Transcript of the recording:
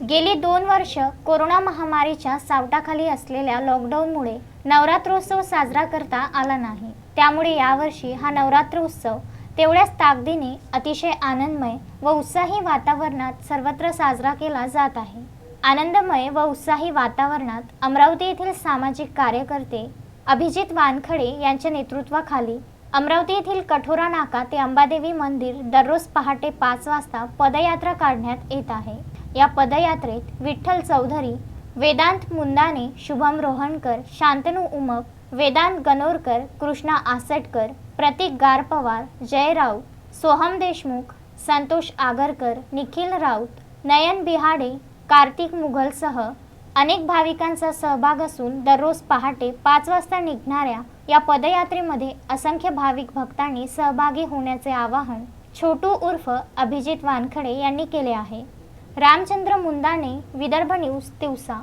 गेली दोन वर्ष कोरोना महामारीच्या सावटाखाली असलेल्या लॉकडाऊनमुळे नवरात्रोत्सव साजरा करता आला नाही. त्यामुळे यावर्षी हा नवरात्रोत्सव तेवढ्याच ताकदीने अतिशय आनंदमय व उत्साही वातावरणात सर्वत्र साजरा केला जात आहे. आनंदमय व उत्साही वातावरणात अमरावती येथील सामाजिक कार्यकर्ते अभिजित वानखडे यांच्या नेतृत्वाखाली अमरावती येथील कठोरा नाका ते अंबादेवी मंदिर दररोज पहाटे पाच वाजता पदयात्रा काढण्यात येत आहे. या पदयात्रेत विठ्ठल चौधरी वेदांत मुंदाने शुभम रोहणकर शांतनू उमप वेदांत गणोरकर कृष्णा आसटकर प्रतीक गारपवार जय राऊत सोहम देशमुख संतोष आगरकर निखिल राऊत नयन बिहाडे कार्तिक मुघलसह अनेक भाविकांचा सहभाग असून दररोज पहाटे पाच वाजता निघणाऱ्या या पदयात्रेमध्ये असंख्य भाविक भक्तांनी सहभागी होण्याचे आवाहन छोटू उर्फ अभिजित वानखडे यांनी केले आहे. रामचंद्र मुंदाने विदर्भ न्यूज तिवसा.